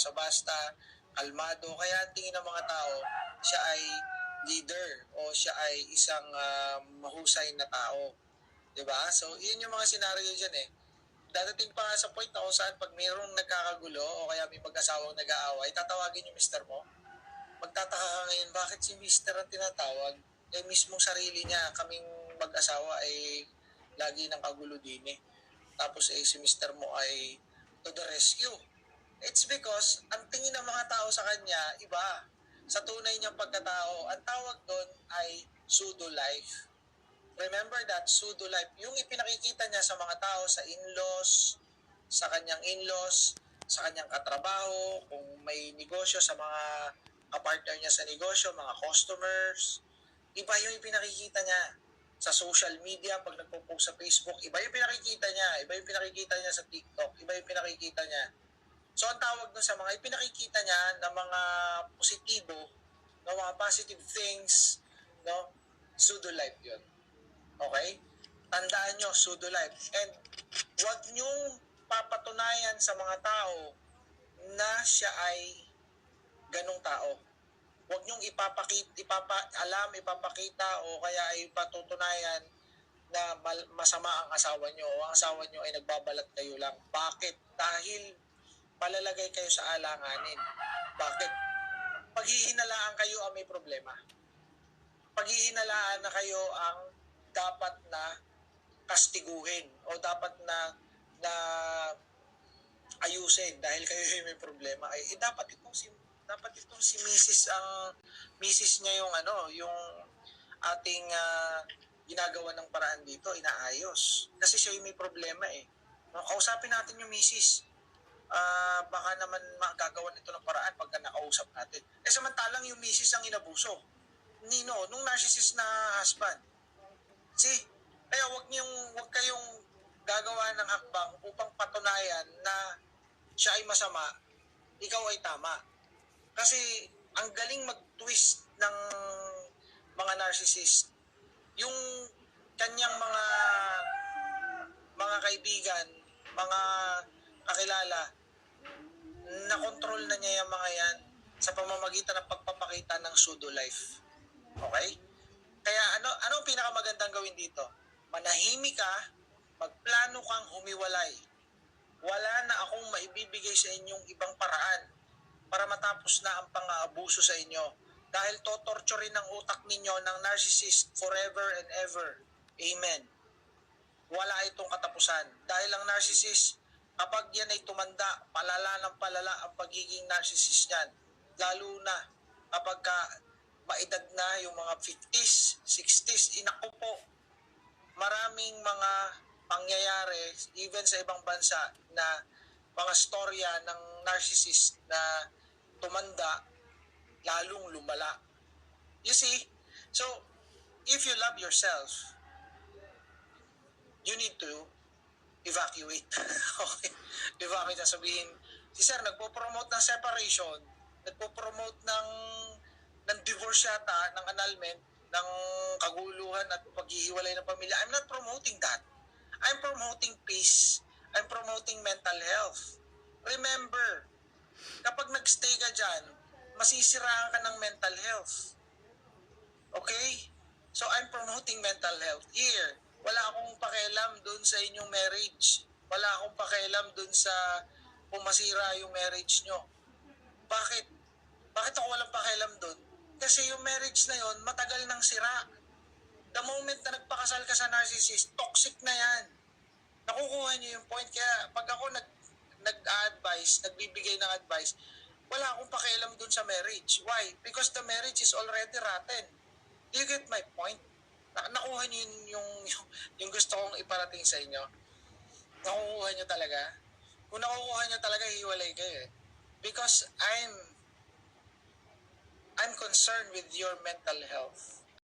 basta-basta, kalmado. Kaya tingin ng mga tao, siya ay leader o siya ay isang ah, mahusay na tao. 'Di ba? So, yun yung mga senaryo dyan eh. Dadating pa nga sa point na kung saan pag mayroong nagkakagulo o kaya may mag-asawang nag-aaway, tatawagin yung mister mo. Magtataka ka ngayon, bakit si mister ang tinatawag? Eh, mismong sarili niya, kaming mag-asawa ay lagi ng kagulo din eh. Tapos eh, si mister mo ay to the rescue. It's because ang tingin ng mga tao sa kanya, iba. Sa tunay niyang pagkatao, ang tawag doon ay pseudo life. Remember that pseudo life, yung ipinakikita niya sa mga tao, sa in-laws, sa kanyang in-laws, sa kanyang katrabaho, kung may negosyo sa mga kapartner niya sa negosyo, mga customers, iba yung ipinakikita niya sa social media, pag nagpo-post sa Facebook, iba yung pinakikita niya, iba yung pinakikita niya sa TikTok, iba yung pinakikita niya. So, ang tawag dun sa mga ipinakikita niya na mga positibo, na mga positive things, no? Pseudo life yun. Okay? Tandaan nyo, pseudo life. And huwag nyong papatunayan sa mga tao na siya ay ganong tao. Huwag nyong ipapakita, ipapa, ipapakita o kaya ay patutunayan na masama ang asawa nyo o ang asawa nyo ay nagbabalat kayo lang. Bakit? Dahil palalagay kayo sa alanganin. Bakit? Paghihinalaan kayo ang may problema. Paghihinalaan na kayo ang dapat na kastiguhin o dapat na na ayusin dahil kayo yung may problema ay eh, dapat itong si dapat itong si Mrs. ang Mrs. niya yung ano yung ating ah, ginagawa ng paraan dito inaayos kasi siya yung may problema eh no, kausapin natin yung Mrs. Ah, baka naman magagawa nito ng paraan pagka nakausap natin eh samantalang yung Mrs. ang inabuso Nino, nung narcissist na husband See, kaya wag niyong wag kayong gagawa ng hakbang upang patunayan na siya ay masama, ikaw ay tama. Kasi ang galing mag-twist ng mga narcissist. Yung kanyang mga mga kaibigan, mga kakilala, na-control na niya yung mga yan sa pamamagitan ng pagpapakita ng pseudo life. Okay? Kaya ano ano ang pinakamagandang gawin dito? Manahimik ka, magplano kang humiwalay. Wala na akong maibibigay sa inyong ibang paraan para matapos na ang pang-aabuso sa inyo. Dahil totorturin ng utak ninyo ng narcissist forever and ever. Amen. Wala itong katapusan. Dahil ang narcissist, kapag yan ay tumanda, palala ng palala ang pagiging narcissist niyan. Lalo na kapag ka maedad na yung mga 50s, 60s, inako po, maraming mga pangyayari, even sa ibang bansa, na mga storya ng narcissist na tumanda, lalong lumala. You see? So, if you love yourself, you need to evacuate. okay? Evacuate na sabihin, si sir, nagpo-promote ng separation, nagpo-promote ng ng divorce yata, ng annulment, ng kaguluhan at paghihiwalay ng pamilya. I'm not promoting that. I'm promoting peace. I'm promoting mental health. Remember, kapag nagstay ka dyan, masisiraan ka ng mental health. Okay? So I'm promoting mental health. Here, wala akong pakialam dun sa inyong marriage. Wala akong pakialam dun sa kung masira yung marriage nyo. Bakit? Bakit ako walang pakialam dun? Kasi yung marriage na yon matagal nang sira. The moment na nagpakasal ka sa narcissist, toxic na yan. Nakukuha niyo yung point. Kaya pag ako nag, nag-advise, nagbibigay ng advice, wala akong pakialam dun sa marriage. Why? Because the marriage is already rotten. Do you get my point? Na, nakuha niyo yung, yung, yung, yung gusto kong iparating sa inyo. Nakukuha niyo talaga. Kung nakukuha niyo talaga, hiwalay kayo eh. Because I'm I'm concerned with your mental health.